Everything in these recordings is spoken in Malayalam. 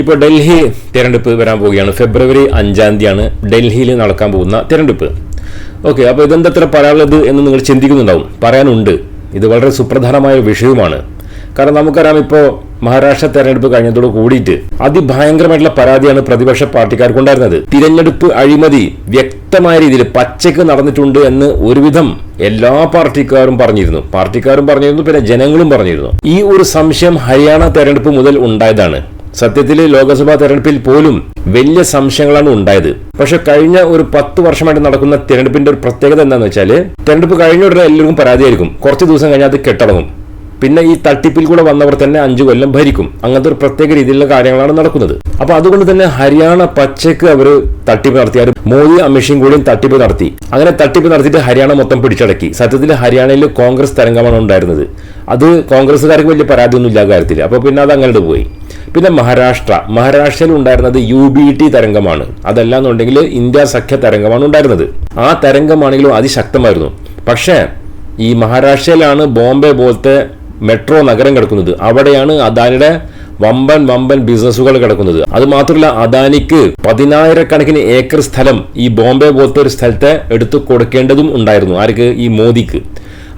ഇപ്പോൾ ഡൽഹി തിരഞ്ഞെടുപ്പ് വരാൻ പോവുകയാണ്. ഫെബ്രുവരി അഞ്ചാം തീയതിയാണ് ഡൽഹിയിൽ നടക്കാൻ പോകുന്ന തിരഞ്ഞെടുപ്പ്. ഓക്കെ അപ്പോൾ ഇതെന്തത്ര പറയാനുള്ളത് എന്ന് നിങ്ങൾ ചിന്തിക്കുന്നുണ്ടാവും. പറയാനുണ്ട്. ഇത് വളരെ സുപ്രധാനമായ വിഷയവുമാണ്. കാരണം നമുക്കറിയാം ഇപ്പോൾ മഹാരാഷ്ട്ര തെരഞ്ഞെടുപ്പ് കഴിഞ്ഞതോട് കൂടിയിട്ട് അതിഭയങ്കരമായിട്ടുള്ള പരാതിയാണ് പ്രതിപക്ഷ പാർട്ടിക്കാർക്കുണ്ടായിരുന്നത് തിരഞ്ഞെടുപ്പ് അഴിമതി വ്യക്തമായ രീതിയിൽ പച്ചക്ക് നടന്നിട്ടുണ്ട് എന്ന് ഒരുവിധം എല്ലാ പാർട്ടിക്കാരും പറഞ്ഞിരുന്നു. പാർട്ടിക്കാരും പറഞ്ഞിരുന്നു പിന്നെ ജനങ്ങളും പറഞ്ഞിരുന്നു. ഈ ഒരു സംശയം ഹരിയാന തെരഞ്ഞെടുപ്പ് മുതൽ ഉണ്ടായതാണ്. സത്യത്തിൽ ലോക്സഭാ തെരഞ്ഞെടുപ്പിൽ പോലും വലിയ സംശയങ്ങളാണ് ഉണ്ടായത്. പക്ഷെ കഴിഞ്ഞ ഒരു പത്ത് വർഷമായിട്ട് നടക്കുന്ന തെരഞ്ഞെടുപ്പിന്റെ ഒരു പ്രത്യേകത എന്താണെന്ന് വെച്ചാൽ തെരഞ്ഞെടുപ്പ് കഴിഞ്ഞ ഉടനെ എല്ലാവർക്കും പരാതിയായിരിക്കും. കുറച്ച് ദിവസം കഴിഞ്ഞാൽ അത് കെട്ടടങ്ങും. പിന്നെ ഈ തട്ടിപ്പിൽ കൂടെ വന്നവർ തന്നെ അഞ്ചു കൊല്ലം ഭരിക്കും. അങ്ങനത്തെ ഒരു പ്രത്യേക രീതിയിലുള്ള കാര്യങ്ങളാണ് നടക്കുന്നത്. അപ്പൊ അതുകൊണ്ട് തന്നെ ഹരിയാന പച്ചക്ക് അവർ തട്ടിപ്പ് നടത്തിയാൽ മോദി അമിത്ഷയും കൂടിയും തട്ടിപ്പ് നടത്തി. അങ്ങനെ തട്ടിപ്പ് നടത്തിയിട്ട് ഹരിയാന മൊത്തം പിടിച്ചടക്കി. സത്യത്തിൽ ഹരിയാനയിൽ കോൺഗ്രസ് തരംഗമാണ് ഉണ്ടായിരുന്നത്. അത് കോൺഗ്രസ്സുകാർക്ക് വലിയ പരാതിയൊന്നും ഇല്ലാത്ത കാര്യത്തിൽ അപ്പൊ പിന്നെ അത് അങ്ങോട്ട് പോയി. പിന്നെ മഹാരാഷ്ട്ര. മഹാരാഷ്ട്രയിൽ ഉണ്ടായിരുന്നത് യു ബി ടി തരംഗമാണ്. അതല്ലാന്നുണ്ടെങ്കിൽ ഇന്ത്യ സഖ്യ തരംഗമാണ് ഉണ്ടായിരുന്നത്. ആ തരംഗമാണെങ്കിലും അതിശക്തമായിരുന്നു. പക്ഷേ ഈ മഹാരാഷ്ട്രയിലാണ് ബോംബെ പോലത്തെ മെട്രോ നഗരം കിടക്കുന്നത്. അവിടെയാണ് അദാനിയുടെ വമ്പൻ വമ്പൻ ബിസിനസ്സുകൾ കിടക്കുന്നത്. അത് മാത്രമല്ല അദാനിക്ക് പതിനായിരക്കണക്കിന് ഏക്കർ സ്ഥലം ഈ ബോംബെ പോലത്തെ ഒരു സ്ഥലത്തെ എടുത്തു കൊടുക്കേണ്ടതും ഉണ്ടായിരുന്നു ആർക്ക്? ഈ മോദിക്ക്.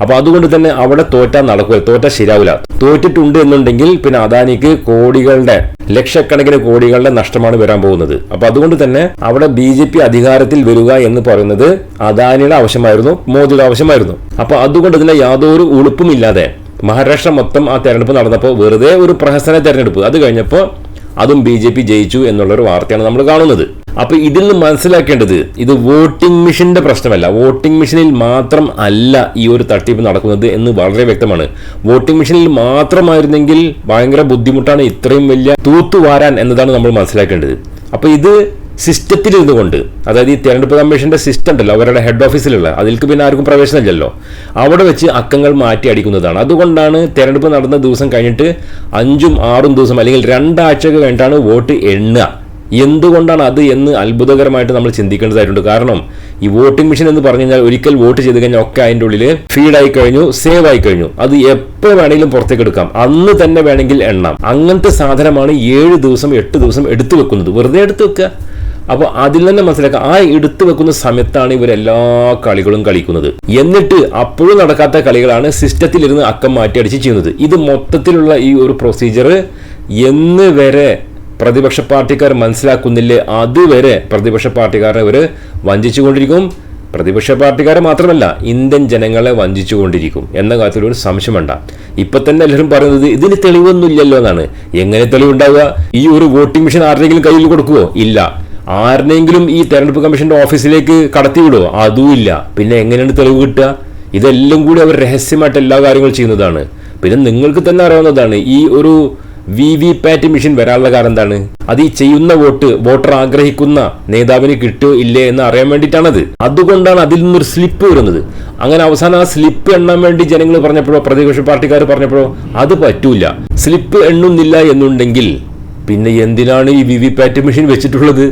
അപ്പൊ അതുകൊണ്ട് തന്നെ അവിടെ തോറ്റാ നടക്കുക തോറ്റ ശരിയാവില്ല തോറ്റിട്ടുണ്ട് എന്നുണ്ടെങ്കിൽ പിന്നെ അദാനിക്ക് കോടികളുടെ ലക്ഷക്കണക്കിന് കോടികളുടെ നഷ്ടമാണ് വരാൻ പോകുന്നത്. അപ്പോൾ അതുകൊണ്ട് തന്നെ അവിടെ ബി ജെ പി അധികാരത്തിൽ വരിക എന്ന് പറയുന്നത് അദാനിയുടെ ആവശ്യമായിരുന്നു മോദിയുടെ ആവശ്യമായിരുന്നു. അപ്പോൾ അതുകൊണ്ട് തന്നെ യാതൊരു ഉളുപ്പുമില്ലാതെ മഹാരാഷ്ട്ര മൊത്തം ആ തെരഞ്ഞെടുപ്പ് നടന്നപ്പോൾ വെറുതെ ഒരു പ്രഹസന തെരഞ്ഞെടുപ്പ്. അത് കഴിഞ്ഞപ്പോൾ അതും ബി ജെ പി ജയിച്ചു എന്നുള്ളൊരു വാർത്തയാണ് നമ്മൾ കാണുന്നത്. അപ്പൊ ഇതിൽ നിന്ന് മനസ്സിലാക്കേണ്ടത് ഇത് വോട്ടിംഗ് മെഷീന്റെ പ്രശ്നമല്ല. വോട്ടിംഗ് മെഷീനിൽ മാത്രം അല്ല ഈ ഒരു തട്ടിപ്പ് നടക്കുന്നത് എന്ന് വളരെ വ്യക്തമാണ്. വോട്ടിംഗ് മെഷീനിൽ മാത്രമായിരുന്നെങ്കിൽ ഭയങ്കര ബുദ്ധിമുട്ടാണ് ഇത്രയും വലിയ തൂത്തുവാരാൻ എന്നതാണ് നമ്മൾ മനസ്സിലാക്കേണ്ടത്. അപ്പോൾ ഇത് സിസ്റ്റത്തിൽ ഇരുന്നുകൊണ്ട് അതായത് ഈ തെരഞ്ഞെടുപ്പ് കമ്മീഷന്റെ സിസ്റ്റം ഉണ്ടല്ലോ അവരുടെ ഹെഡ് ഓഫീസിലുള്ള അതിൽക്ക് പിന്നെ ആർക്കും പ്രവേശനമില്ലല്ലോ അവിടെ വെച്ച് അക്കങ്ങൾ മാറ്റി അടിക്കുന്നതാണ്. അതുകൊണ്ടാണ് തെരഞ്ഞെടുപ്പ് നടന്ന ദിവസം കഴിഞ്ഞിട്ട് അഞ്ചും ആറും ദിവസം അല്ലെങ്കിൽ രണ്ടാഴ്ചയൊക്കെ കഴിഞ്ഞിട്ടാണ് വോട്ട് എണ്ണുക. എന്തുകൊണ്ടാണ് അത് എന്ന് അത്ഭുതകരമായിട്ട് നമ്മൾ ചിന്തിക്കേണ്ടതായിട്ടുണ്ട്. കാരണം ഈ വോട്ടിംഗ് മെഷീൻ എന്ന് പറഞ്ഞു കഴിഞ്ഞാൽ ഒരിക്കൽ വോട്ട് ചെയ്ത് കഴിഞ്ഞാൽ ഒക്കെ അതിന്റെ ഉള്ളിൽ ആയി കഴിഞ്ഞു സേവ് ആയി കഴിഞ്ഞു. അത് എപ്പോൾ വേണമെങ്കിലും പുറത്തേക്ക് എടുക്കാം. അന്ന് തന്നെ വേണമെങ്കിൽ എണ്ണാം. അങ്ങനത്തെ സാധനമാണ് ഏഴ് ദിവസം എട്ട് ദിവസം എടുത്തു വെക്കുന്നത്. വെറുതെ എടുത്തു വെക്കുക അപ്പോൾ അതിൽ തന്നെ മനസ്സിലാക്കുക ആ എടുത്തു വെക്കുന്ന സമയത്താണ് ഇവരെല്ലാ കളികളും കളിക്കുന്നത്. എന്നിട്ട് അപ്പോഴും നടക്കാത്ത കളികളാണ് സിസ്റ്റത്തിലിരുന്ന് അക്കം മാറ്റിയടിച്ച് ചെയ്യുന്നത്. ഇത് മൊത്തത്തിലുള്ള ഈ ഒരു പ്രൊസീജിയർ എന്ന് വരെ പ്രതിപക്ഷ പാർട്ടിക്കാർ മനസ്സിലാക്കുന്നില്ലേ? അതുവരെ പ്രതിപക്ഷ പാർട്ടിക്കാരെ ഇവർ വഞ്ചിച്ചുകൊണ്ടിരിക്കും. പ്രതിപക്ഷ പാർട്ടിക്കാരെ മാത്രമല്ല ഇന്ത്യൻ ജനങ്ങളെ വഞ്ചിച്ചുകൊണ്ടിരിക്കും എന്ന കാര്യത്തിൽ ഒരു സംശയം വേണ്ട ഇപ്പൊ തന്നെ എല്ലാവരും പറയുന്നത് ഇതിന് തെളിവൊന്നുമില്ലല്ലോ എന്നാണ്. എങ്ങനെ തെളിവുണ്ടാവുക? ഈ ഒരു വോട്ടിംഗ് മെഷീൻ ആരുടെയെങ്കിലും കയ്യിൽ കൊടുക്കുവോ? ഇല്ല. ആരുടെയെങ്കിലും ഈ തെരഞ്ഞെടുപ്പ് കമ്മീഷന്റെ ഓഫീസിലേക്ക് കടത്തിവിടുവോ? അതുമില്ല പിന്നെ എങ്ങനെയാണ് തെളിവ് കിട്ടുക? ഇതെല്ലാം കൂടി അവർ രഹസ്യമായിട്ട് എല്ലാ കാര്യങ്ങളും ചെയ്യുന്നതാണ്. പിന്നെ നിങ്ങൾക്ക് തന്നെ അറിയാവുന്നതാണ് ഈ ഒരു വി വി പാറ്റ് മെഷീൻ വരാനുള്ള കാരണം എന്താണ്? അത് ഈ ചെയ്യുന്ന വോട്ട് വോട്ടർ ആഗ്രഹിക്കുന്ന നേതാവിന് കിട്ടുമോ ഇല്ലേ എന്ന് അറിയാൻ വേണ്ടിയിട്ടാണത്. അതുകൊണ്ടാണ് അതിൽ നിന്നൊരു സ്ലിപ്പ് വരുന്നത്. അങ്ങനെ അവസാനം ആ സ്ലിപ്പ് എണ്ണാൻ വേണ്ടി ജനങ്ങൾ പറഞ്ഞപ്പോഴോ പ്രതിപക്ഷ പാർട്ടിക്കാർ പറഞ്ഞപ്പോഴോ അത് പറ്റൂല. സ്ലിപ്പ് എണ്ണുന്നില്ല എന്നുണ്ടെങ്കിൽ പിന്നെ എന്തിനാണ് ഈ വി വി പാറ്റ് മെഷീൻ വെച്ചിട്ടുള്ളത്?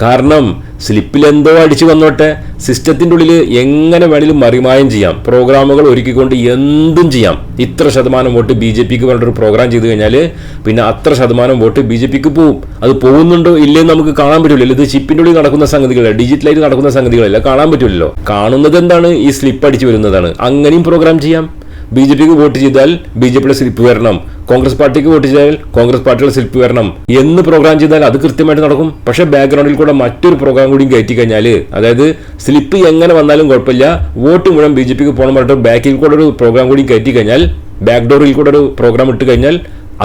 കാരണം സ്ലിപ്പിൽ എന്തോ അടിച്ചു വന്നോട്ടെ. സിസ്റ്റത്തിന്റെ ഉള്ളിൽ എങ്ങനെ വേണമെങ്കിലും മറിമായം ചെയ്യാം. പ്രോഗ്രാമുകൾ ഒരുക്കിക്കൊണ്ട് എന്തും ചെയ്യാം. ഇത്ര ശതമാനം വോട്ട് ബി ജെ പിക്ക് പറഞ്ഞിട്ടൊരു പ്രോഗ്രാം ചെയ്തു കഴിഞ്ഞാൽ പിന്നെ അത്ര ശതമാനം വോട്ട് ബി ജെ പിക്ക് പോവും. അത് പോകുന്നുണ്ടോ ഇല്ലേ നമുക്ക് കാണാൻ പറ്റില്ലല്ലോ ഇത് ചിപ്പിന്റെ ഉള്ളിൽ നടക്കുന്ന സംഗതികളല്ല ഡിജിറ്റലായിട്ട് നടക്കുന്ന സംഗതികളല്ല കാണാൻ പറ്റില്ലല്ലോ കാണുന്നത് എന്താണ്? ഈ സ്ലിപ്പ് അടിച്ചു വരുന്നതാണ്. അങ്ങനെയും പ്രോഗ്രാം ചെയ്യാം. ബി ജെ പിക്ക് വോട്ട് ചെയ്താൽ ബി ജെ പിയുടെ സ്ലിപ്പ് വരണം കോൺഗ്രസ് പാർട്ടിക്ക് വോട്ട് ചെയ്താൽ കോൺഗ്രസ് പാർട്ടിയുടെ സ്ലിപ്പ് വരണം എന്ന് പ്രോഗ്രാം ചെയ്താൽ അത് കൃത്യമായിട്ട് നടക്കും. പക്ഷേ ബാക്ക്ഗ്രൗണ്ടിൽ കൂടെ മറ്റൊരു പ്രോഗ്രാം കൂടി കയറ്റി കഴിഞ്ഞാൽ അതായത് സ്ലിപ്പ് എങ്ങനെ വന്നാലും കുഴപ്പമില്ല വോട്ട് മുഴുവൻ ബി ജെ പിക്ക് പോകണം പറഞ്ഞിട്ട് ബാക്കിൽ കൂടെ ഒരു പ്രോഗ്രാം കൂടി കയറ്റി കഴിഞ്ഞാൽ ബാക്ക്ഡോറിൽ കൂടെ ഒരു പ്രോഗ്രാം ഇട്ട് കഴിഞ്ഞാൽ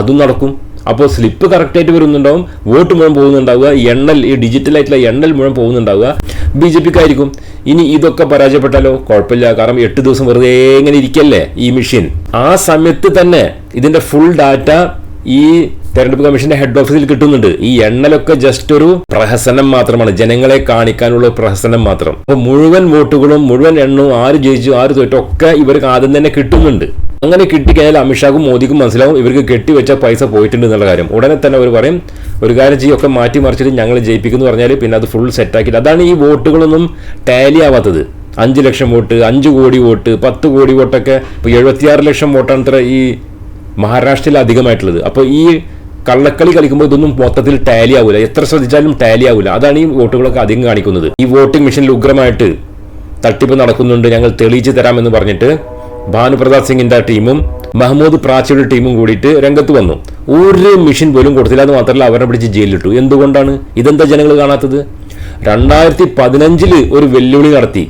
അതും നടക്കും. അപ്പോൾ സ്ലിപ്പ് കറക്റ്റായിട്ട് വരുന്നുണ്ടാവും വോട്ട് മുഴുവൻ പോകുന്നുണ്ടാവുക എണ്ണൽ ഈ ഡിജിറ്റൽ ആയിട്ടുള്ള എണ്ണൽ മുഴുവൻ പോകുന്നുണ്ടാവുക. B J പിക്കായിരിക്കും. ഇനി ഇതൊക്കെ പരാജയപ്പെട്ടാലോ? കുഴപ്പമില്ല. കാരണം എട്ട് ദിവസം വെറുതെ ഇങ്ങനെ ഇരിക്കല്ലേ ഈ മെഷീൻ ആ സമയത്ത് തന്നെ ഇതിന്റെ ഫുൾ ഡാറ്റ ഈ തെരഞ്ഞെടുപ്പ് കമ്മീഷന്റെ ഹെഡ് ഓഫീസിൽ കിട്ടുന്നുണ്ട്. ഈ എണ്ണലൊക്കെ ജസ്റ്റ് ഒരു പ്രഹസനം മാത്രമാണ്. ജനങ്ങളെ കാണിക്കാനുള്ള പ്രഹസനം മാത്രം. അപ്പൊ മുഴുവൻ വോട്ടുകളും മുഴുവൻ എണ്ണവും ആര് ജയിച്ചു ആര് തോറ്റോ ഒക്കെ ഇവർക്ക് ആദ്യം തന്നെ കിട്ടുന്നുണ്ട്. അങ്ങനെ കിട്ടിക്കഴിഞ്ഞാൽ അമിത്ഷാക്കും മോദിക്കും മനസ്സിലാവും ഇവർക്ക് കെട്ടിവെച്ച പൈസ പോയിട്ടുണ്ട് എന്നുള്ള കാര്യം. ഉടനെ തന്നെ അവർ പറയും ഒരു കാര്യം ചെയ്യൊക്കെ മാറ്റി മറിച്ചിട്ട് ഞങ്ങൾ ജയിപ്പിക്കുന്നു പറഞ്ഞാൽ പിന്നെ അത് ഫുൾ സെറ്റാക്കിയിട്ട് അതാണ് ഈ വോട്ടുകളൊന്നും ടാലി ആവാത്തത്. അഞ്ച് ലക്ഷം വോട്ട് അഞ്ച് കോടി വോട്ട് പത്ത് കോടി വോട്ടൊക്കെ ഇപ്പോൾ എഴുപത്തിയാറ് ലക്ഷം വോട്ടാണ് ഈ മഹാരാഷ്ട്രയിൽ അധികമായിട്ടുള്ളത്. അപ്പോൾ ഈ കള്ളക്കളി കളിക്കുമ്പോൾ ഇതൊന്നും മൊത്തത്തിൽ ടാലി ആവില്ല എത്ര ശ്രദ്ധിച്ചാലും ടാലി ആവില്ല അതാണ് ഈ വോട്ടുകളൊക്കെ അധികം കാണിക്കുന്നത്. ഈ വോട്ടിംഗ് മെഷീനിൽ ഉഗ്രമായിട്ട് തട്ടിപ്പ് നടക്കുന്നുണ്ട്. ഞങ്ങൾ തെളിയിച്ചു തരാമെന്ന് പറഞ്ഞിട്ട് ഭാനുപ്രതാപ് സിംഗിന്റെ ടീമും മഹമ്മൂദ് പ്രാച്ചിയുടെ ടീമും കൂടിയിട്ട് രംഗത്ത് വന്നു. ഒരു മെഷീൻ പോലും കൊടുത്തില്ല അത് മാത്രമല്ല അവരെ പിടിച്ച് ജയിലിലിട്ടു. എന്തുകൊണ്ടാണ്? ഇതെന്താ ജനങ്ങൾ കാണാത്തത്? രണ്ടായിരത്തി പതിനഞ്ചിൽ ഒരു വെല്ലുവിളി നടത്തി.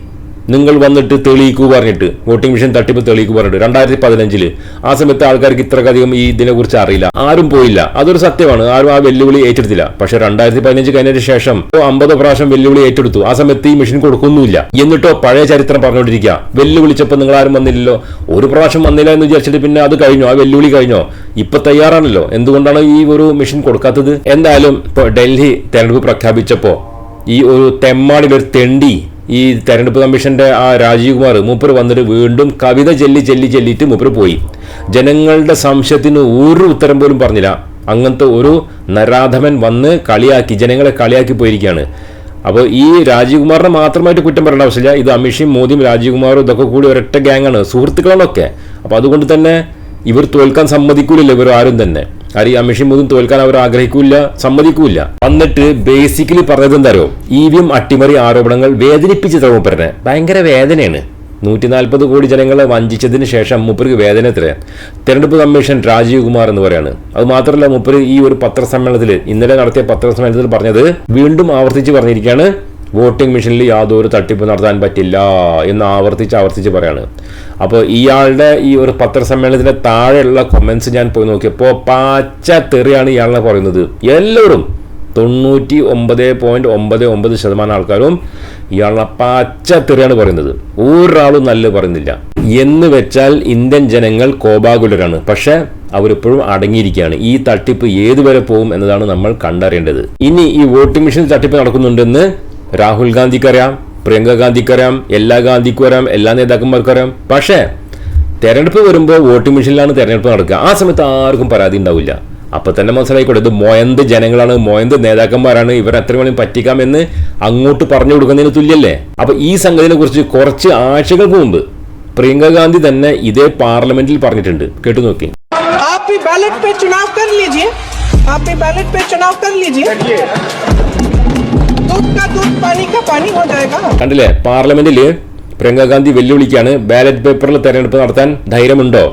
നിങ്ങൾ വന്നിട്ട് തെളിയിക്കൂ പറഞ്ഞിട്ട്. വോട്ടിംഗ് മെഷീൻ തട്ടിപ്പ് തെളിയിക്കൂ പറഞ്ഞിട്ട്. രണ്ടായിരത്തി പതിനഞ്ചിൽ ആ സമയത്ത് ആൾക്കാർക്ക് ഇത്രയധികം ഈ ഇതിനെക്കുറിച്ച് അറിയില്ല. ആരും പോയില്ല. അതൊരു സത്യമാണ്. ആരും ആ വെല്ലുവിളി ഏറ്റെടുത്തില്ല. പക്ഷെ രണ്ടായിരത്തി പതിനഞ്ച് കഴിഞ്ഞതിന് ശേഷം അമ്പത് പ്രാവശ്യം വെല്ലുവിളി ഏറ്റെടുത്തു. ആ സമയത്ത് ഈ മെഷീൻ കൊടുക്കുന്നുമില്ല. എന്നിട്ടോ പഴയ ചരിത്രം പറഞ്ഞുകൊണ്ടിരിക്കുക. വെല്ലുവിളിച്ചപ്പോൾ നിങ്ങൾ ആരും വന്നില്ലല്ലോ. ഒരു പ്രാവശ്യം വന്നില്ല എന്ന് വിചാരിച്ചിട്ട് പിന്നെ അത് കഴിഞ്ഞോ? ആ വെല്ലുവിളി കഴിഞ്ഞോ? ഇപ്പൊ തയ്യാറാണല്ലോ. എന്തുകൊണ്ടാണ് ഈ ഒരു മെഷീൻ കൊടുക്കാത്തത്? എന്തായാലും ഇപ്പൊ ഡൽഹി തെരഞ്ഞെടുപ്പ് പ്രഖ്യാപിച്ചപ്പോ ഈ ഒരു തെമ്മാടിൽ ഒരു തെണ്ടി ഈ തെരഞ്ഞെടുപ്പ് കമ്മീഷന്റെ ആ രാജീവ് കുമാർ മൂപ്പർ വന്നിട്ട് വീണ്ടും കവിത ചെല്ലി ചെല്ലി ചെല്ലിയിട്ട് മൂപ്പർ പോയി. ജനങ്ങളുടെ സംശയത്തിന് ഒരു ഉത്തരം പോലും പറഞ്ഞില്ല. അങ്ങനത്തെ ഒരു നരാധമൻ വന്ന് കളിയാക്കി ജനങ്ങളെ കളിയാക്കി പോയിരിക്കുകയാണ്. അപ്പോൾ ഈ രാജീവ് കുമാറിനെ മാത്രമായിട്ട് കുറ്റം പറയേണ്ട ആവശ്യമില്ല. ഇത് അമിഷയും മോദിയും രാജീവ് കുമാറും ഇതൊക്കെ കൂടി ഒരൊറ്റ ഗ്യാങ്ങാണ് സുഹൃത്തുക്കളാണൊക്കെ അപ്പോൾ അതുകൊണ്ട് തന്നെ ഇവർ തോൽക്കാൻ സമ്മതിക്കൂലല്ലോ ഇവർ ആരും തന്നെ. കാര്യം ഈ മെഷീൻ മോദിയും തോൽക്കാൻ അവർ ആഗ്രഹിക്കൂല സമ്മതിക്കൂല വന്നിട്ട് ബേസിക്കലി പറഞ്ഞത് എന്താ ഇ വി എം അട്ടിമറി ആരോപണങ്ങൾ വേദനിപ്പിച്ച് മൂപ്പരനെ ഭയങ്കര വേദനയാണ്. നൂറ്റി നാൽപ്പത് കോടി ജനങ്ങളെ വഞ്ചിച്ചതിന് ശേഷം മൂപ്പർക്ക് വേദന എത്ര തെരഞ്ഞെടുപ്പ് കമ്മീഷൻ രാജീവ് കുമാർ എന്ന് പറയാണ് അത് മാത്രമല്ല മൂപ്പര് ഈ ഒരു പത്രസമ്മേളനത്തിൽ ഇന്നലെ നടത്തിയ പത്രസമ്മേളനത്തിൽ പറഞ്ഞത് വീണ്ടും ആവർത്തിച്ച് പറഞ്ഞിരിക്കുകയാണ് വോട്ടിംഗ് മെഷീനിൽ യാതൊരു തട്ടിപ്പ് നടത്താൻ പറ്റില്ല എന്ന് ആവർത്തിച്ച് ആവർത്തിച്ച് പറയാണ്. അപ്പോൾ ഇയാളുടെ ഈ ഒരു പത്രസമ്മേളനത്തിന്റെ താഴെയുള്ള കൊമൻസ് ഞാൻ പോയി നോക്കിയപ്പോൾ പാച്ച തെറിയാണ് ഇയാളെ പറയുന്നത്. എല്ലാവരും തൊണ്ണൂറ്റി ഒമ്പത് പോയിന്റ് ഒമ്പത് ഒമ്പത് ശതമാനം ആൾക്കാരും ഇയാളെ പാച്ച തെറിയാണ് പറയുന്നത്. ഒരാളും നല്ല പറയുന്നില്ല. എന്ന് വെച്ചാൽ ഇന്ത്യൻ ജനങ്ങൾ കോപാകുലരാണ്. പക്ഷേ അവരിപ്പോഴും അടങ്ങിയിരിക്കുകയാണ്. ഈ തട്ടിപ്പ് ഏതുവരെ പോകും എന്നതാണ് നമ്മൾ കണ്ടറിയേണ്ടത്. ഇനി ഈ വോട്ടിംഗ് മെഷീൻ തട്ടിപ്പ് നടക്കുന്നുണ്ടെന്ന് രാഹുൽ ഗാന്ധിക്കറിയാം പ്രിയങ്ക ഗാന്ധിക്കറിയാം എല്ലാ ഗാന്ധിക്കും അറിയാം എല്ലാ നേതാക്കന്മാർക്കും അറിയാം പക്ഷേ തെരഞ്ഞെടുപ്പ് വരുമ്പോൾ വോട്ടിംഗ് മെഷീനിലാണ് തെരഞ്ഞെടുപ്പ് നടക്കുക ആ സമയത്ത് ആർക്കും പരാതി ഉണ്ടാവില്ല അപ്പൊ തന്നെ മനസ്സിലായിക്കോട്ടെ ഇത് മൊയന്ത് ജനങ്ങളാണ് മൊയന്ത് നേതാക്കന്മാരാണ് ഇവർ എത്ര വേണം പറ്റിക്കാമെന്ന് അങ്ങോട്ട് പറഞ്ഞു കൊടുക്കുന്നതിന് തുല്യല്ലേ അപ്പൊ ഈ സംഗതിനെ കുറിച്ച് കുറച്ച് ആഴ്ചകൾക്ക് മുമ്പ് പ്രിയങ്ക ഗാന്ധി തന്നെ ഇതേ പാർലമെന്റിൽ പറഞ്ഞിട്ടുണ്ട് കേട്ടു നോക്കി आप भी बैलेट पे चुनाव कर लीजिए आप भी बैलेट पे चुनाव कर लीजिए കണ്ടില്ലേ? പാർലമെന്റിൽ പ്രിയങ്ക ഗാന്ധി വെല്ലുവിളിക്കാണ് ബാലറ്റ് പേപ്പറിൽ തെരഞ്ഞെടുപ്പ് നടത്താൻ ധൈര്യമുണ്ടോ?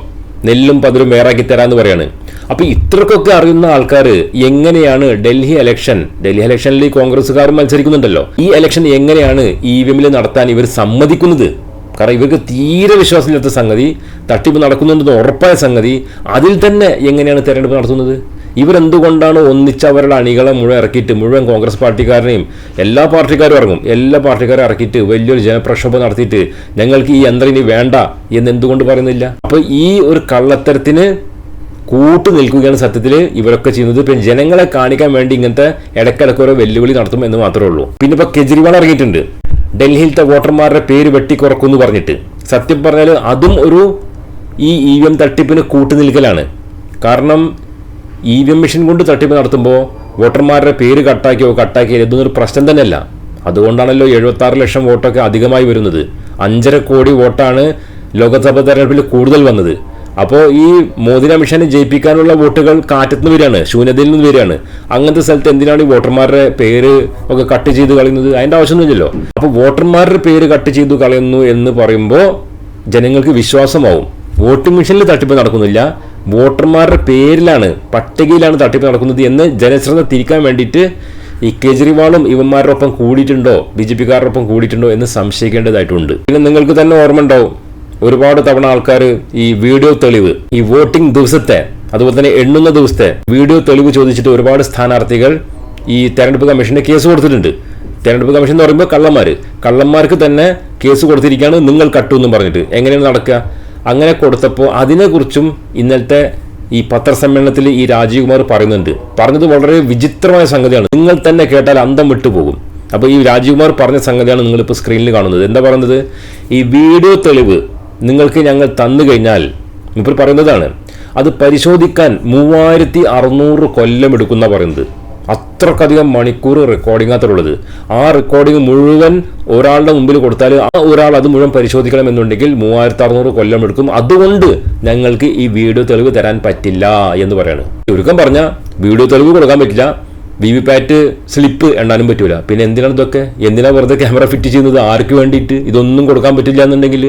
നെല്ലും പതിരും വേറാക്കി തരാന്ന് പറയാണ്. അപ്പൊ ഇത്രക്കൊക്കെ അറിയുന്ന ആൾക്കാർ എങ്ങനെയാണ് ഡൽഹി ഇലക്ഷൻ ഡൽഹി ഇലക്ഷനിൽ കോൺഗ്രസ്സുകാർ മത്സരിക്കുന്നുണ്ടല്ലോ. ഈ ഇലക്ഷൻ എങ്ങനെയാണ് ഇ വി എമ്മിൽ നടത്താൻ ഇവർ സമ്മതിക്കുന്നത്? കാരണം ഇവർക്ക് തീരെ വിശ്വാസമില്ലാത്ത സംഗതി തട്ടിപ്പ് നടക്കുന്നുണ്ടെന്ന് ഉറപ്പായ സംഗതി അതിൽ തന്നെ എങ്ങനെയാണ് തെരഞ്ഞെടുപ്പ് നടത്തുന്നത്? ഇവരെന്തുകൊണ്ടാണ് ഒന്നിച്ച് അവരുടെ അണികളെ മുഴുവൻ ഇറക്കിയിട്ട് മുഴുവൻ കോൺഗ്രസ് പാർട്ടിക്കാരനെയും എല്ലാ പാർട്ടിക്കാരും ഇറങ്ങും? എല്ലാ പാർട്ടിക്കാരും ഇറക്കിയിട്ട് വലിയൊരു ജനപ്രക്ഷോഭം നടത്തിയിട്ട് ഞങ്ങൾക്ക് ഈ യന്ത്രം ഇനി വേണ്ട എന്ന് എന്തുകൊണ്ട് പറയുന്നില്ല? അപ്പോൾ ഈ ഒരു കള്ളത്തരത്തിന് കൂട്ടു നിൽക്കുകയാണ് സത്യത്തിൽ ഇവരൊക്കെ ചെയ്യുന്നത്. പിന്നെ ജനങ്ങളെ കാണിക്കാൻ വേണ്ടി ഇങ്ങനത്തെ ഇടയ്ക്കിടയ്ക്ക് ഓരോ വെല്ലുവിളി നടത്തും എന്ന് മാത്രമേ ഉള്ളൂ. പിന്നെ ഇപ്പൊ കെജ്രിവാൾ ഇറങ്ങിയിട്ടുണ്ട്. ഡൽഹിയിലത്തെ വോട്ടർമാരുടെ പേര് വെട്ടിക്കുറക്കുമെന്ന് പറഞ്ഞിട്ട്. സത്യം പറഞ്ഞാൽ അതും ഒരു ഈ ഇ വി എം തട്ടിപ്പിന് കൂട്ടുനിൽക്കലാണ് കാരണം ഇ വി എം മെഷീൻ കൊണ്ട് തട്ടിപ്പ് നടത്തുമ്പോൾ വോട്ടർമാരുടെ പേര് കട്ടാക്കിയോ കട്ടാക്കിയോ ഇതൊന്നൊരു പ്രശ്നം തന്നെയല്ല. അതുകൊണ്ടാണല്ലോ എഴുപത്താറ് ലക്ഷം വോട്ടൊക്കെ അധികമായി വരുന്നത്. അഞ്ചര കോടി വോട്ടാണ് ലോക്സഭാ തെരഞ്ഞെടുപ്പിൽ കൂടുതൽ വന്നത്. അപ്പോൾ ഈ മോദി മിഷനെ ജയിപ്പിക്കാനുള്ള വോട്ടുകൾ കാറ്റത്തുനിന്ന് വരികയാണ് ശൂന്യതയിൽ നിന്ന് വരികയാണ്. അങ്ങനത്തെ സ്ഥലത്ത് എന്തിനാണ് ഈ വോട്ടർമാരുടെ പേര് ഒക്കെ കട്ട് ചെയ്ത് കളയുന്നത്? അതിന്റെ ആവശ്യമൊന്നുമില്ലല്ലോ. അപ്പോൾ വോട്ടർമാരുടെ പേര് കട്ട് ചെയ്ത് കളയുന്നു എന്ന് പറയുമ്പോൾ ജനങ്ങൾക്ക് വിശ്വാസമാവും. വോട്ടിംഗ് മെഷീനിൽ തട്ടിപ്പ് നടക്കുന്നില്ല. വോട്ടർമാരുടെ പേരിലാണ് പട്ടികയിലാണ് തട്ടിപ്പ് നടക്കുന്നത് എന്ന് ജനശ്രദ്ധ തിരിക്കാൻ വേണ്ടിയിട്ട് ഈ കേജ്രിവാളും ഇവന്മാരുടെ ഒപ്പം കൂടിയിട്ടുണ്ടോ? ബി ജെ പിക്കാരുടെ ഒപ്പം കൂടിയിട്ടുണ്ടോ എന്ന് സംശയിക്കേണ്ടതായിട്ടുണ്ട്. പിന്നെ നിങ്ങൾക്ക് തന്നെ ഓർമ്മ ഉണ്ടാവും ഒരുപാട് തവണ ആൾക്കാർ ഈ വീഡിയോ തെളിവ് ഈ വോട്ടിംഗ് ദിവസത്തെ അതുപോലെ തന്നെ എണ്ണുന്ന ദിവസത്തെ വീഡിയോ തെളിവ് ചോദിച്ചിട്ട് ഒരുപാട് സ്ഥാനാർത്ഥികൾ ഈ തെരഞ്ഞെടുപ്പ് കമ്മീഷന് കേസ് കൊടുത്തിട്ടുണ്ട്. തെരഞ്ഞെടുപ്പ് കമ്മീഷൻ എന്ന് പറയുമ്പോൾ കള്ളന്മാർ കള്ളന്മാർക്ക് തന്നെ കേസ് കൊടുത്തിരിക്കുകയാണ് നിങ്ങൾ കട്ടു എന്നും പറഞ്ഞിട്ട്. എങ്ങനെയാണ് നടക്കുക? അങ്ങനെ കൊടുത്തപ്പോൾ അതിനെക്കുറിച്ചും ഇന്നലത്തെ ഈ പത്രസമ്മേളനത്തിൽ ഈ രാജീവ് കുമാർ പറയുന്നുണ്ട്. പറഞ്ഞത് വളരെ വിചിത്രമായ സംഗതിയാണ്. നിങ്ങൾ തന്നെ കേട്ടാൽ അന്തം വിട്ടുപോകും അപ്പോൾ ഈ രാജീവ് കുമാർ പറഞ്ഞ സംഗതിയാണ് നിങ്ങളിപ്പോൾ സ്ക്രീനിൽ കാണുന്നത്. എന്താ പറയുന്നത്? ഈ വീഡിയോ തെളിവ് നിങ്ങൾക്ക് ഞങ്ങൾ തന്നു കഴിഞ്ഞാൽ ഇപ്പോൾ പറയുന്നതാണ് അത് പരിശോധിക്കാൻ മൂവായിരത്തി അറുന്നൂറ് കൊല്ലം എടുക്കുന്ന പറയുന്നത്. അത്രക്കധികം മണിക്കൂർ റെക്കോർഡിംഗ് അത്രയുള്ളത് ആ റെക്കോർഡിംഗ് മുഴുവൻ ഒരാളുടെ മുമ്പിൽ കൊടുത്താൽ ആ ഒരാൾ അത് മുഴുവൻ പരിശോധിക്കണം എന്നുണ്ടെങ്കിൽ മൂവായിരത്തി അറുന്നൂറ് കൊല്ലം എടുക്കും. അതുകൊണ്ട് ഞങ്ങൾക്ക് ഈ വീഡിയോ തെളിവ് തരാൻ പറ്റില്ല എന്ന് പറയാണ്. ചുരുക്കം പറഞ്ഞ വീഡിയോ തെളിവ് കൊടുക്കാൻ പറ്റില്ല. വി വി പാറ്റ് സ്ലിപ്പ് എണ്ണാനും പറ്റൂല. പിന്നെ എന്തിനാണ് ഇതൊക്കെ? എന്തിനാണ് വെറുതെ ക്യാമറ ഫിറ്റ് ചെയ്യുന്നത്? ആർക്ക് വേണ്ടിയിട്ട്? ഇതൊന്നും കൊടുക്കാൻ പറ്റില്ല എന്നുണ്ടെങ്കിൽ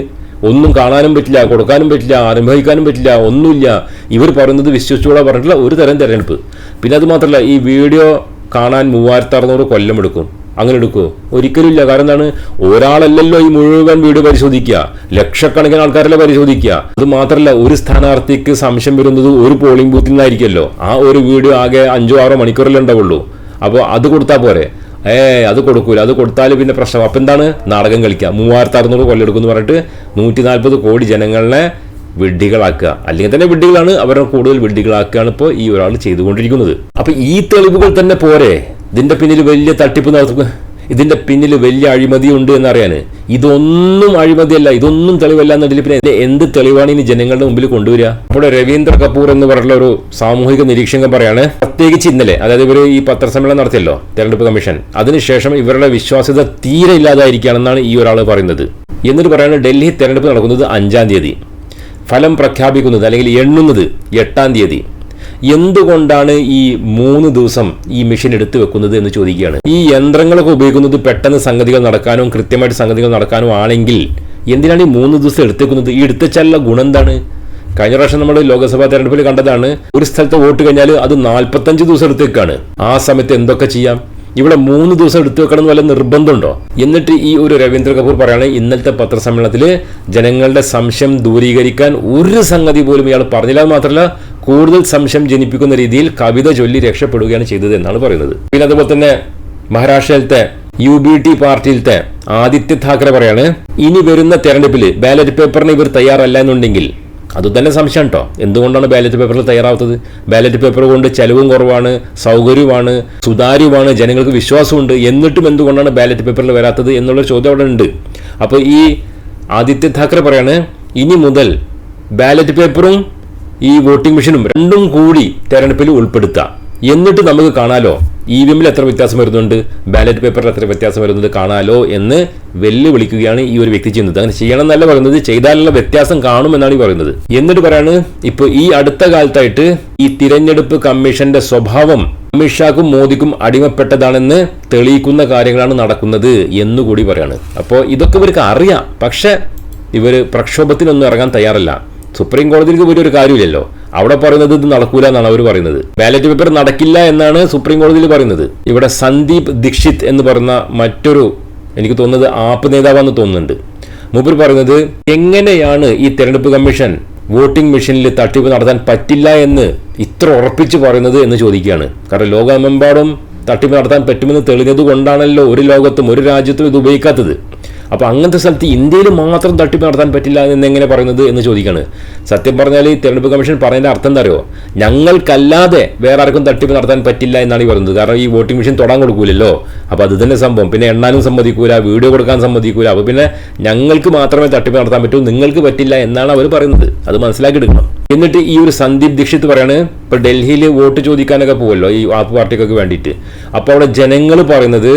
ഒന്നും കാണാനും പറ്റില്ല കൊടുക്കാനും പറ്റില്ല അനുഭവിക്കാനും പറ്റില്ല ഒന്നുമില്ല. ഇവർ പറയുന്നത് വിശ്വസിച്ചുകൂടെ പറഞ്ഞിട്ടുള്ള ഒരു തരം തിരഞ്ഞെടുപ്പ്. പിന്നെ അത് മാത്രമല്ല ഈ വീഡിയോ കാണാൻ മൂവായിരത്തി അറുന്നൂറ് കൊല്ലം എടുക്കും. അങ്ങനെ എടുക്കുമോ ഒരിക്കലും ഇല്ല. കാരണം എന്താണ്? ഒരാളല്ലല്ലോ ഈ മുഴുവൻ വീട് പരിശോധിക്കുക. ലക്ഷക്കണക്കിന് ആൾക്കാരല്ലേ പരിശോധിക്കുക. അത് മാത്രമല്ല ഒരു സ്ഥാനാർത്ഥിക്ക് സംശയം വരുന്നത് ഒരു പോളിംഗ് ബൂത്തിൽ നിന്നായിരിക്കുമല്ലോ. ആ ഒരു വീഡിയോ ആകെ അഞ്ചോ ആറോ മണിക്കൂറിലേ ഉണ്ടാവുള്ളൂ. അപ്പോൾ അത് കൊടുത്താൽ പോരെ? ഏ അത് കൊടുക്കൂല. അത് കൊടുത്താൽ പിന്നെ പ്രശ്നം. അപ്പം എന്താണ്? നാടകം കളിക്കുക. മൂവായിരത്തി അറുന്നൂറ് കൊല്ലെടുക്കും എന്ന് പറഞ്ഞിട്ട് നൂറ്റി നാൽപ്പത് കോടി ജനങ്ങളെ വിഡ്ഢികളാക്കുക. അല്ലെങ്കിൽ തന്നെ വിഡ്ഢികളാണ്. അവരെ കൂടുതൽ വിഡ്ഢികളാക്കുകയാണ് ഇപ്പോൾ ഈ ഒരാൾ ചെയ്തുകൊണ്ടിരിക്കുന്നത്. അപ്പം ഈ തെളിവുകൾ തന്നെ പോരെ? ഇതിന്റെ പിന്നിൽ വലിയ തട്ടിപ്പ് നടത്തുക. ഇതിന്റെ പിന്നിൽ വലിയ അഴിമതി ഉണ്ട് എന്നറിയാന്. ഇതൊന്നും അഴിമതിയല്ല ഇതൊന്നും തെളിവല്ല എന്നുണ്ടെങ്കിൽ പിന്നെ എന്ത് തെളിവാണ് ഇനി ജനങ്ങളുടെ മുമ്പിൽ കൊണ്ടുവരിക? അപ്പോൾ രവീന്ദ്ര കപൂർ എന്ന് പറഞ്ഞുള്ള ഒരു സാമൂഹിക നിരീക്ഷകൻ പറയാണ് പ്രത്യേകിച്ച് ഇന്നലെ അതായത് ഇവർ ഈ പത്രസമ്മേളനം നടത്തിയല്ലോ തെരഞ്ഞെടുപ്പ് കമ്മീഷൻ. അതിനുശേഷം ഇവരുടെ വിശ്വാസ്യത തീരെ ഇല്ലാതായിരിക്കുകയാണെന്നാണ് ഈ ഒരാൾ പറയുന്നത്. എന്നിട്ട് പറയാണ് ഡൽഹി തെരഞ്ഞെടുപ്പ് നടക്കുന്നത് അഞ്ചാം തീയതി. ഫലം പ്രഖ്യാപിക്കുന്നത് അല്ലെങ്കിൽ എണ്ണുന്നത് എട്ടാം തീയതി. എന്തുകൊണ്ടാണ് ഈ മൂന്ന് ദിവസം ഈ മെഷീൻ എടുത്തു വെക്കുന്നത് എന്ന് ചോദിക്കുകയാണ്. ഈ യന്ത്രങ്ങളൊക്കെ ഉപയോഗിക്കുന്നത് പെട്ടെന്ന് സംഗതികൾ നടക്കാനും കൃത്യമായിട്ട് സംഗതികൾ നടക്കാനും ആണെങ്കിൽ എന്തിനാണ് ഈ മൂന്ന് ദിവസം എടുത്തേക്കുന്നത് ഈ എടുത്തച്ചാലുള്ള ഗുണം എന്താണ്? കഴിഞ്ഞ പ്രാവശ്യം നമ്മൾ ലോക്സഭാ തെരഞ്ഞെടുപ്പിൽ കണ്ടതാണ് ഒരു സ്ഥലത്ത് വോട്ട് കഴിഞ്ഞാൽ അത് നാൽപ്പത്തഞ്ച് ദിവസം എടുത്തേക്കാണ് ആ സമയത്ത് എന്തൊക്കെ ചെയ്യാം? ഇവിടെ മൂന്ന് ദിവസം എടുത്തു വെക്കണം വല്ല നിർബന്ധമുണ്ടോ? എന്നിട്ട് ഈ ഒരു രവീന്ദ്ര കപൂർ പറയുകയാണ് ഇന്നലത്തെ പത്രസമ്മേളനത്തിൽ ജനങ്ങളുടെ സംശയം ദൂരീകരിക്കാൻ ഒരു സംഗതി പോലും ഇയാൾ പറഞ്ഞില്ല. മാത്രമല്ല കൂടുതൽ സംശയം ജനിപ്പിക്കുന്ന രീതിയിൽ കവിത ചൊല്ലി രക്ഷപ്പെടുകയാണ് ചെയ്തത് എന്നാണ് പറയുന്നത്. പിന്നെ അതുപോലെ തന്നെ മഹാരാഷ്ട്രയിലത്തെ യു ബി ടി പാർട്ടിയിലത്തെ ആദിത്യ താക്കറെ പറയാണ് ഇനി വരുന്ന തെരഞ്ഞെടുപ്പിൽ ബാലറ്റ് പേപ്പറിന് ഇവർ തയ്യാറല്ല എന്നുണ്ടെങ്കിൽ അത് തന്നെ സംശയം കേട്ടോ എന്തുകൊണ്ടാണ് ബാലറ്റ് പേപ്പറിൽ തയ്യാറാവുന്നത് ബാലറ്റ് പേപ്പർ കൊണ്ട് ചെലവും കുറവാണ് സൗകര്യമാണ് സുതാര്യമാണ് ജനങ്ങൾക്ക് വിശ്വാസമുണ്ട് എന്നിട്ടും എന്തുകൊണ്ടാണ് ബാലറ്റ് പേപ്പറിൽ വരാത്തത് എന്നുള്ള ചോദ്യം അവിടെ ഉണ്ട്. അപ്പോൾ ഈ ആദിത്യ താക്കറെ പറയാണ് ഇനി മുതൽ ബാലറ്റ് പേപ്പറും ഈ വോട്ടിംഗ് മെഷീനും രണ്ടും കൂടി തെരഞ്ഞെടുപ്പിൽ ഉൾപ്പെടുത്താം. എന്നിട്ട് നമുക്ക് കാണാലോ ഇ വി എമ്മിൽ എത്ര വ്യത്യാസം വരുന്നുണ്ട് ബാലറ്റ് പേപ്പറിൽ എത്ര വ്യത്യാസം വരുന്നുണ്ട് കാണാലോ എന്ന് വെല്ലുവിളിക്കുകയാണ് ഈ ഒരു വ്യക്തി ചെയ്യുന്നത്. അങ്ങനെ ചെയ്യണം എന്നല്ല പറയുന്നത് ചെയ്താലുള്ള വ്യത്യാസം കാണുമെന്നാണ് ഈ പറയുന്നത്. എന്നിട്ട് പറയാണ് ഇപ്പോൾ ഈ അടുത്ത കാലത്തായിട്ട് ഈ തിരഞ്ഞെടുപ്പ് കമ്മീഷന്റെ സ്വഭാവം അമിത്ഷാക്കും മോദിക്കും അടിമപ്പെട്ടതാണെന്ന് തെളിയിക്കുന്ന കാര്യങ്ങളാണ് നടക്കുന്നത് എന്നുകൂടി പറയാണ്. അപ്പോൾ ഇതൊക്കെ ഇവർക്ക് അറിയാം പക്ഷെ ഇവർ പ്രക്ഷോഭത്തിനൊന്നും ഇറങ്ങാൻ തയ്യാറല്ല. സുപ്രീം കോടതിക്ക് പോയിട്ട് ഒരു കാര്യമില്ലല്ലോ. അവിടെ പറയുന്നത് ഇത് നടക്കൂല എന്നാണ് അവർ പറയുന്നത്. ബാലറ്റ് പേപ്പർ നടക്കില്ല എന്നാണ് സുപ്രീം കോടതിയിൽ പറയുന്നത്. ഇവിടെ സന്ദീപ് ദീക്ഷിത് എന്ന് പറയുന്ന മറ്റൊരു എനിക്ക് തോന്നുന്നത് ആപ്പ് നേതാവാന്ന് തോന്നുന്നുണ്ട്. മൂപ്പർ പറയുന്നത് എങ്ങനെയാണ് ഈ തെരഞ്ഞെടുപ്പ് കമ്മീഷൻ വോട്ടിംഗ് മെഷീനിൽ തട്ടിപ്പ് നടത്താൻ പറ്റില്ല എന്ന് ഇത്ര ഉറപ്പിച്ച് പറയുന്നത് എന്ന് ചോദിക്കുകയാണ്. കാരണം ലോകമെമ്പാടും തട്ടിപ്പ് നടത്താൻ പറ്റുമെന്ന് തെളിഞ്ഞത് കൊണ്ടാണല്ലോ ഒരു ലോകത്തും ഒരു രാജ്യത്തും ഇത് ഉപയോഗിക്കാത്തത്. അപ്പോൾ അങ്ങനത്തെ സ്ഥലത്ത് ഇന്ത്യയിൽ മാത്രം തട്ടിപ്പ് നടത്താൻ പറ്റില്ല എന്ന് എങ്ങനെ പറയുന്നത് എന്ന് ചോദിക്കാണ്. സത്യം പറഞ്ഞാൽ ഈ തെരഞ്ഞെടുപ്പ് കമ്മീഷൻ പറയുന്നതിന്റെ അർത്ഥം എന്താ ഞങ്ങൾക്കല്ലാതെ വേറെ ആർക്കും തട്ടിപ്പ് നടത്താൻ പറ്റില്ല എന്നാണ് ഈ പറയുന്നത്. കാരണം ഈ വോട്ടിംഗ് മെഷീൻ തൊടാൻ കൊടുക്കൂലല്ലോ. അപ്പോൾ അത് തന്നെ സംഭവം. പിന്നെ എണ്ണാനും സമ്മതിക്കൂല വീഡിയോ കൊടുക്കാൻ സമ്മതിക്കൂല. അപ്പോൾ പിന്നെ ഞങ്ങൾക്ക് മാത്രമേ തട്ടിപ്പ് നടത്താൻ പറ്റൂ നിങ്ങൾക്ക് പറ്റില്ല എന്നാണ് അവർ പറയുന്നത്. അത് മനസ്സിലാക്കി എടുക്കണം എന്നിട്ട് ഈ ഒരു സന്ദീപ് ദീക്ഷിത് പറയാണ് ഇപ്പൊ ഡൽഹിയിൽ വോട്ട് ചോദിക്കാനൊക്കെ പോവല്ലോ ഈ ആപ്പ് പാർട്ടിക്കൊക്കെ വേണ്ടിയിട്ട്. അപ്പോൾ അവിടെ ജനങ്ങൾ പറയുന്നത്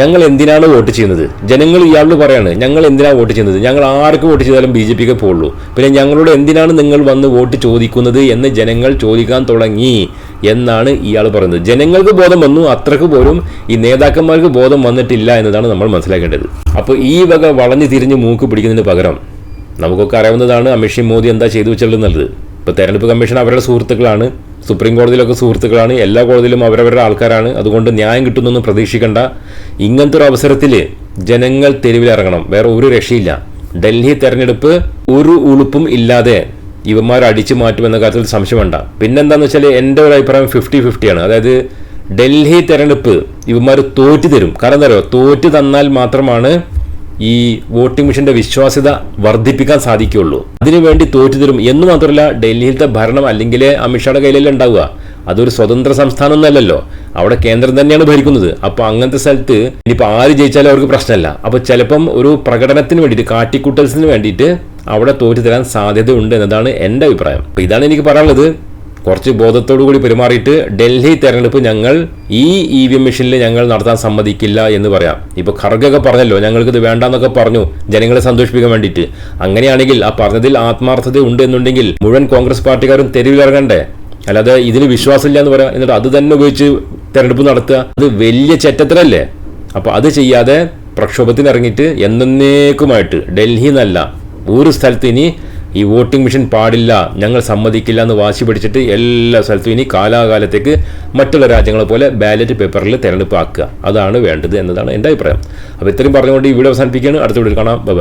ഞങ്ങൾ എന്തിനാണ് വോട്ട് ചെയ്യുന്നത്? ജനങ്ങൾ ഇയാളോട് പറയാണ് ഞങ്ങൾ എന്തിനാണ് വോട്ട് ചെയ്യുന്നത്? ഞങ്ങൾ ആർക്ക് വോട്ട് ചെയ്താലും ബി ജെ പിക്ക് പോകുള്ളൂ പിന്നെ ഞങ്ങളോട് എന്തിനാണ് നിങ്ങൾ വന്ന് വോട്ട് ചോദിക്കുന്നത് എന്ന് ജനങ്ങൾ ചോദിക്കാൻ തുടങ്ങി എന്നാണ് ഇയാൾ പറയുന്നത്. ജനങ്ങൾക്ക് ബോധം വന്നു അത്രയ്ക്ക് പോലും ഈ നേതാക്കന്മാർക്ക് ബോധം വന്നിട്ടില്ല എന്നതാണ് നമ്മൾ മനസ്സിലാക്കേണ്ടത്. അപ്പോൾ ഈ വക വളഞ്ഞു തിരിഞ്ഞ് മൂക്ക് പിടിക്കുന്നതിന് പകരം നമുക്കൊക്കെ അറിയാവുന്നതാണ് അമിത് മോദി എന്താ ചെയ്തു വെച്ചുള്ളത് ഇപ്പോൾ തെരഞ്ഞെടുപ്പ് കമ്മീഷൻ അവരുടെ സുഹൃത്തുക്കളാണ്. സുപ്രീം കോടതിയിലൊക്കെ സുഹൃത്തുക്കളാണ്. എല്ലാ കോടതിയിലും അവരവരുടെ ആൾക്കാരാണ്. അതുകൊണ്ട് ന്യായം കിട്ടുന്നൊന്നും പ്രതീക്ഷിക്കേണ്ട. ഇങ്ങനത്തെ ഒരു അവസരത്തിൽ ജനങ്ങൾ തെരുവിലിറങ്ങണം. വേറെ ഒരു രക്ഷയില്ല. ഡൽഹി തെരഞ്ഞെടുപ്പ് ഒരു ഉളുപ്പും ഇല്ലാതെ ഇവന്മാർ അടിച്ചു മാറ്റുമെന്ന കാര്യത്തിൽ സംശയം വേണ്ട. പിന്നെന്താണെന്ന് വെച്ചാൽ എന്റെ ഒരു അഭിപ്രായം ഫിഫ്റ്റി ഫിഫ്റ്റിയാണ്. അതായത് ഡൽഹി തെരഞ്ഞെടുപ്പ് ഇവന്മാർ തോറ്റു തരും. കാരണം എന്താ പറയുക തോറ്റു തന്നാൽ മാത്രമാണ് ഈ വോട്ടിംഗ് മെഷീന്റെ വിശ്വാസ്യത വർദ്ധിപ്പിക്കാൻ സാധിക്കുകയുള്ളൂ. അതിനുവേണ്ടി തോറ്റു തരും എന്ന് മാത്രമല്ല ഡൽഹിയിലത്തെ ഭരണം അല്ലെങ്കിൽ അമിത്ഷായുടെ കയ്യിലല്ലേ ഉണ്ടാവുക. അതൊരു സ്വതന്ത്ര സംസ്ഥാനം ഒന്നല്ലല്ലോ അവിടെ കേന്ദ്രം തന്നെയാണ് ഭരിക്കുന്നത്. അപ്പോൾ അങ്ങനത്തെ സ്ഥലത്ത് ഇനിയിപ്പോൾ ആര് ജയിച്ചാലും അവർക്ക് പ്രശ്നമല്ല. അപ്പോൾ ചിലപ്പം ഒരു പ്രകടനത്തിന് വേണ്ടിയിട്ട് കാട്ടിക്കൂട്ടൽസിന് വേണ്ടിയിട്ട് അവിടെ തോറ്റു തരാൻ സാധ്യതയുണ്ട് എന്നതാണ് എന്റെ അഭിപ്രായം. ഇതാണ് എനിക്ക് പറയാനുള്ളത്. കുറച്ച് ബോധത്തോടു കൂടി പെരുമാറിയിട്ട് ഡൽഹി തെരഞ്ഞെടുപ്പ് ഞങ്ങൾ ഈ ഇ വി എം മെഷീനിൽ ഞങ്ങൾ നടത്താൻ സമ്മതിക്കില്ല എന്ന് പറയാം. ഇപ്പോൾ ഖർഗൊക്കെ പറഞ്ഞല്ലോ ഞങ്ങൾക്ക് ഇത് വേണ്ടെന്നൊക്കെ പറഞ്ഞു ജനങ്ങളെ സന്തോഷിപ്പിക്കാൻ വേണ്ടിയിട്ട്. അങ്ങനെയാണെങ്കിൽ ആ പറഞ്ഞതിൽ ആത്മാർത്ഥത ഉണ്ട് എന്നുണ്ടെങ്കിൽ മുഴുവൻ കോൺഗ്രസ് പാർട്ടിക്കാരും തെരുവിലിറങ്ങണ്ടേ? അല്ലാതെ ഇതിന് വിശ്വാസമില്ല എന്ന് പറയാം. എന്നിട്ട് അത് തന്നെ ഉപയോഗിച്ച് തെരഞ്ഞെടുപ്പ് നടത്തുക അത് വലിയ ചെറ്റത്തരല്ലേ? അപ്പോൾ അത് ചെയ്യാതെ പ്രക്ഷോഭത്തിന് ഇറങ്ങിയിട്ട് എന്നേക്കുമായിട്ട് ഡൽഹിന്നല്ല ഒരു സ്ഥലത്ത് ഇനി ഈ വോട്ടിംഗ് മെഷീൻ പാടില്ല ഞങ്ങൾ സമ്മതിക്കില്ല എന്ന് വാശി പിടിച്ചിട്ട് എല്ലാ സ്ഥലത്തും ഇനി കാലാകാലത്തേക്ക് മറ്റുള്ള രാജ്യങ്ങളെ പോലെ ബാലറ്റ് പേപ്പറിൽ തെരഞ്ഞെടുപ്പ് ആക്കുക. അതാണ് വേണ്ടത് എന്നതാണ് എന്റെ അഭിപ്രായം. അപ്പോൾ ഇത്രയും പറഞ്ഞുകൊണ്ട് ഈ വീഡിയോ അവസാനിപ്പിക്കുകയാണ്. അടുത്ത വീഡിയോ കാണാം. ബൈ.